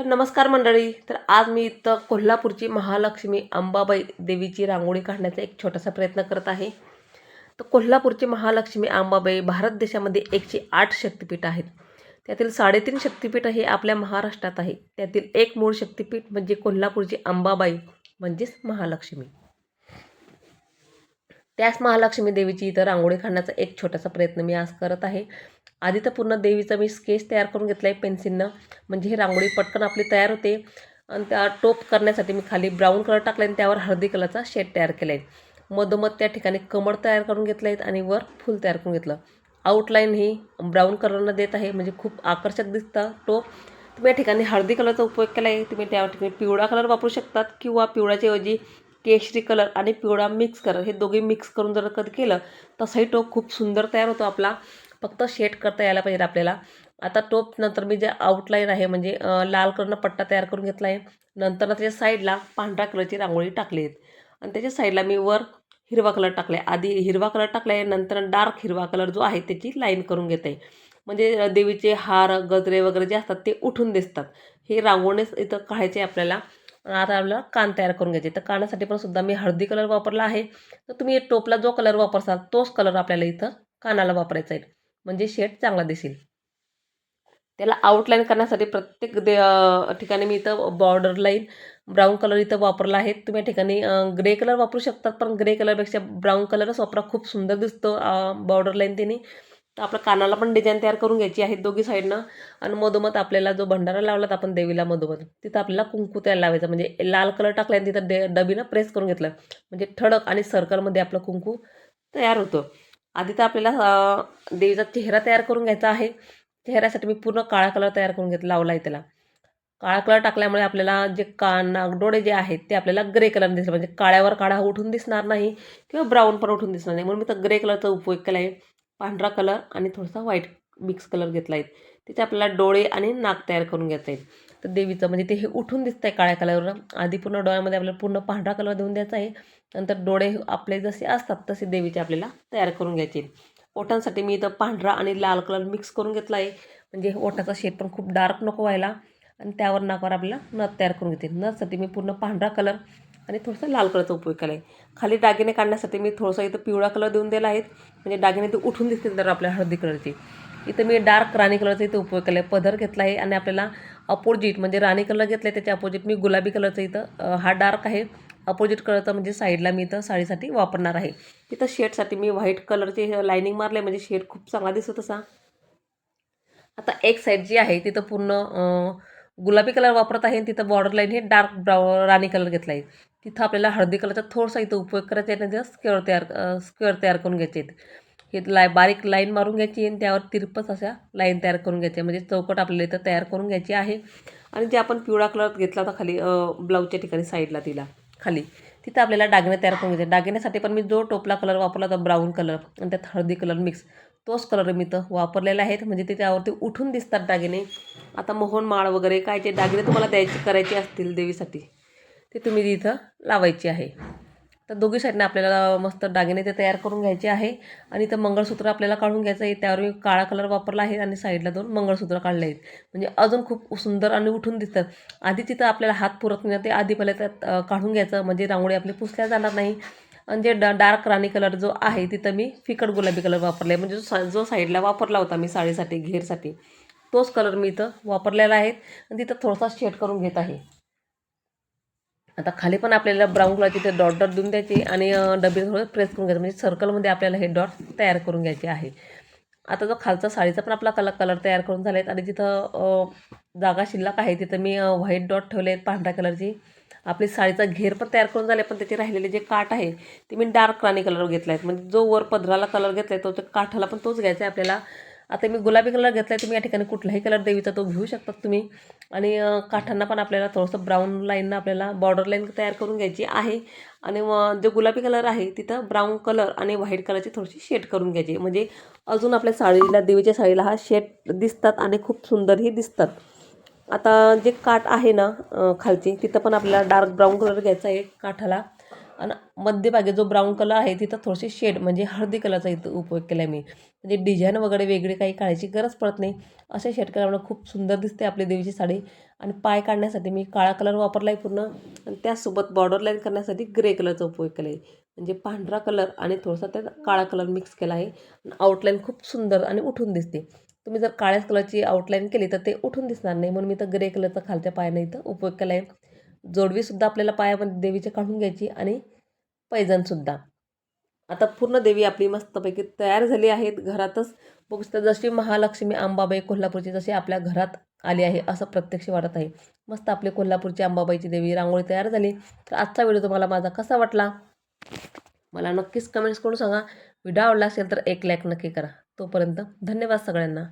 तर नमस्कार मंडळी तर आज मी इथं कोल्हापूरची महालक्ष्मी अंबाबाई देवीची रांगोळी काढण्याचा एक छोटासा प्रयत्न करत आहे. तर कोल्हापूरची महालक्ष्मी अंबाबाई भारत देशामध्ये एकशे आठ शक्तिपीठ आहेत. त्यातील साडेतीन शक्तिपीठ हे आपल्या महाराष्ट्रात आहे. त्यातील एक मूळ शक्तिपीठ म्हणजे कोल्हापूरची अंबाबाई म्हणजेच महालक्ष्मी. त्याच महालक्ष्मी देवीची इथं रांगोळी काढण्याचा एक छोटासा प्रयत्न मी आज करत आहे. आधी तर पूर्ण देवीचा मी स्केच तयार करून घेतला आहे पेन्सिलनं. म्हणजे ही रांगोळी पटकन आपली तयार होते. आणि त्या टोप करण्यासाठी मी खाली ब्राऊन कलर टाकला आणि त्यावर हळदी कलरचा शेड तयार केला आहे मधोमध त्या ठिकाणी कमळ तयार करून घेतलं आहेत आणि वर फूल तयार करून घेतलं. आउटलाईन ही ब्राऊन कलरनं देत आहे. म्हणजे खूप आकर्षक दिसतं टोप. तुम्ही या ठिकाणी हळदी कलरचा उपयोग केला आहे तुम्ही त्या ठिकाणी पिवळा कलर वापरू शकतात किंवा पिवळ्याच्या ऐवजी केशरी कलर आणि पिवळा मिक्स कलर हे दोघे मिक्स करून जर कधी केलं तसंही टोप खूप सुंदर तयार होतो आपला. फक्त शेड करता यायला पाहिजे आपल्याला. आता टोप नंतर मी जे आउटलाईन आहे म्हणजे लाल कलरनं पट्टा तयार करून घेतला आहे नंतर त्याच्या साईडला पांढऱ्या कलरची रांगोळी टाकली आहेत. आणि त्याच्या साईडला मी वर हिरवा कलर टाकला आहे आधी हिरवा कलर टाकला आहे नंतर डार्क हिरवा कलर जो आहे त्याची लाईन करून घेत आहे म्हणजे देवीचे हार गजरे वगैरे जे असतात ते उठून दिसतात. हे रांगोळीच इथं काढायचे आपल्याला. आता आपल्याला कान तयार करून घ्यायचे. तर कानासाठी पण सुद्धा मी हळदी कलर वापरला आहे. तर तुम्ही टोपला जो कलर वापरसाल तोच कलर आपल्याला इथं कानाला वापरायचा आहे. म्हणजे शेड चांगला दिसेल. त्याला आउटलाईन करण्यासाठी प्रत्येक दे ठिकाणी मी इथं बॉर्डर लाईन ब्राऊन कलर इथं वापरला आहे. तुम्ही या ठिकाणी ग्रे कलर वापरू शकतात पण ग्रे कलरपेक्षा ब्राऊन कलरच वापरा. खूप सुंदर दिसतो बॉर्डर लाईन त्याने तर आपल्या कानाला पण डिझाईन तयार करून घ्यायची आहे दोघी साईडनं आणि मधोमध आपल्याला जो भंडारा लावलात आपण देवीला मधोमध तिथं आपल्याला कुंकू त्याला लावायचा. म्हणजे लाल कलर टाकला आणि तिथं डे डबीनं प्रेस करून घेतलं. म्हणजे ठळक आणि सर्कलमध्ये आपलं कुंकू तयार होतं. आधी तर आपल्याला देवीचा चेहरा तयार करून घ्यायचा आहे. चेहऱ्यासाठी मी पूर्ण काळा कलर तयार करून घेत लावला आहे त्याला. काळा कलर टाकल्यामुळे आपल्याला जे कान नागडोळे जे आहेत ते आपल्याला ग्रे कलर दिसले म्हणजे काळ्यावर काळा उठून दिसणार नाही किंवा ब्राऊन पण उठून दिसणार नाही. म्हणून मी तर ग्रे कलरचा उपयोग केला आहे पांढरा कलर आणि थोडासा व्हाईट मिक्स कलर घेतला आहे तिथे आपल्याला डोळे आणि नाक तयार करून घ्यायचं येईल. तर देवीचं. म्हणजे ते हे उठून दिसतं आहे काळ्या कलरवर. आधी पूर्ण डोळ्यामध्ये आपल्याला पूर्ण पांढरा कलर देऊन द्यायचा आहे. नंतर डोळे आपले जसे असतात तसे देवीचे आपल्याला तयार करून घ्यायचे ओठांसाठी मी इथं पांढरा आणि लाल कलर मिक्स करून घेतला आहे. म्हणजे ओठाचा शेप पण खूप डार्क नको व्हायला. आणि त्यावर नाकावर आपल्याला नथ तयार करून घेते. नथसाठी मी पूर्ण पांढरा कलर आणि थोडासा लाल कलरचा उपयोग केला आहे खाली दागिने काढण्यासाठी मी थोडंसं इथं पिवळा कलर देऊन दिला आहे. म्हणजे दागिने ते उठून दिसतील तर आपल्या हळदी कलरची. इथं मी डार्क राणी कलरचा इथं उपयोग केला आहे पदर घेतला आहे आणि आपल्याला अपोजिट म्हणजे राणी कलर घेतला आहे त्याच्या अपोजिट मी गुलाबी कलरचं इथं हा डार्क आहे. अपोजिट कलरचा म्हणजे साईडला मी इथं साडीसाठी वापरणार आहे. इथं शेडसाठी मी व्हाईट कलरची लायनिंग मारले म्हणजे शेड खूप चांगला दिसत असा. आता एक साईड जी आहे तिथं पूर्ण गुलाबी कलर वापरत आहे आणि तिथं बॉर्डर लाईन हे डार्क ब्राऊ राणी कलर घेतला आहे तिथं आपल्याला हळदी कलरचा थोडासा इथं उपयोग करायचा आहे तिथं स्क्वेअर तयार स्क्वेअर तयार करून घ्यायचे आहेत. हे लाय बारीक लाईन मारून घ्यायची आणि त्यावर तिरपस अशा लाईन तयार करून घ्यायची म्हणजे चौकट आपल्याला इथं तयार करून घ्यायची आहे. आणि जे आपण पिवळा कलर घेतला होता खाली ब्लाऊजच्या ठिकाणी साईडला तिला खाली तिथं आपल्याला दागिने तयार करून घ्यायचे. दागिन्यासाठी पण मी जो टोपला कलर वापरला होता ब्राऊन कलर आणि त्यात हळदी कलर मिक्स तोच कलर मी इथं वापरलेला आहेत म्हणजे ते त्यावरती उठून दिसतात दागिने आता मोहन माळ वगैरे काय जे दागिने तुम्हाला द्यायचे करायचे असतील देवीसाठी ते तुम्ही इथं लावायचे आहे. तर दोघी साईडनं आपल्याला मस्त दागिने ते तयार करून घ्यायचे आहे. आणि इथं मंगळसूत्र आपल्याला काढून घ्यायचं आहे. त्यावर मी काळा कलर वापरला आहे आणि साईडला दोन मंगळसूत्र काढले आहेत. म्हणजे अजून खूप सुंदर आणि उठून दिसतात. आधी तिथं आपल्याला हात पुरत नाही ते आधी पहिले त्यात काढून घ्यायचं. म्हणजे रांगोळी आपली पुसल्या जाणार नाही. आणि जे डा डार्क राणी कलर जो आहे तिथं मी फिकट गुलाबी कलर वापरला आहे म्हणजे जो सा जो साईडला वापरला होता मी साडीसाठी घेरसाठी तोच कलर मी इथं वापरलेला आहे. आणि तिथं थोडासा शेड करून घेत आहे. आता खाली पण आपल्याला ब्राऊन कलरचे ते डॉट डॉट देऊन द्यायचे आणि डबे थोडं प्रेस करून घ्यायचं. म्हणजे सर्कलमध्ये आपल्याला हे डॉट तयार करून घ्यायचे आहे. आता जो खालचा साडीचा पण आपला कलर कलर तयार करून झाला आहे आणि जिथं जागा शिल्लक आहे तिथं मी व्हाईट डॉट ठेवले आहेत पांढऱ्या कलरची आपली साडीचा घेर पण तयार करून झाले पण त्याचे राहिलेले जे काठ आहे ते मी डार्क राणी कलर घेतला आहे म्हणजे जो वर पदराला कलर घेतला आहे तो त्या काठाला पण तोच घ्यायचा आहे आपल्याला. आता मी गुलाबी कलर घेतला आहे तुम्ही या ठिकाणी कुठलाही कलर देवीचा तो घेऊ शकता तुम्ही. आणि काठांना पण आपल्याला थोडंसं ब्राऊन लाईननं आपल्याला बॉर्डर लाईन तयार करून घ्यायची आहे. आणि जो गुलाबी कलर आहे तिथं ब्राऊन कलर आणि व्हाईट कलरची थोडीशी शेड करून घ्यायची. म्हणजे अजून आपल्या साडीला देवीच्या साडीला हा शेड दिसतात आणि खूप सुंदरही दिसतात. आता जे काठ आहे ना खालची तिथं पण आपल्याला डार्क ब्राऊन कलर घ्यायचा आहे काठाला. आणि मध्यभागी जो ब्राऊन कलर आहे तिथं थोडीशी शेड म्हणजे हळदी कलरचा इथं उपयोग केला आहे मी. म्हणजे डिझाईन वगैरे वेगळी काही काढायची गरज पडत नाही. अशा शेड कलरमुळे खूप सुंदर दिसते आपली देवीची साडी. आणि पाय काढण्यासाठी मी काळा कलर वापरला आहे पूर्ण. आणि त्यासोबत बॉर्डर लाईन करण्यासाठी ग्रे कलरचा उपयोग केला आहे म्हणजे पांढरा कलर आणि थोडासा त्यात काळा कलर मिक्स केला आहे. आउटलाईन खूप सुंदर आणि उठून दिसते. तुम्ही जर काळ्या कलरची आउटलाईन केली तर ते उठून दिसणार नाही. म्हणून मी तर ग्रे कलरचा खालच्या पायाने इथं उपयोग केला आहे जोडवीसुद्धा आपल्याला पायामध्ये देवीची काढून घ्यायची आणि पैजणसुद्धा आता पूर्ण देवी आपली मस्तपैकी तयार झाली आहेत. घरातच बघू शकता जशी महालक्ष्मी अंबाबाई कोल्हापूरची जशी आपल्या घरात आली आहे असं प्रत्यक्ष वाटत आहे. मस्त आपली कोल्हापूरची अंबाबाईची देवी रांगोळी तयार झाली. तर आजचा व्हिडिओ तुम्हाला माझा कसा वाटला? मला नक्कीच कमेंट्स करून सांगा. व्हिडिओ आवडला असेल तर एक लाईक नक्की करा. तोपर्यंत धन्यवाद सगळ्यांना.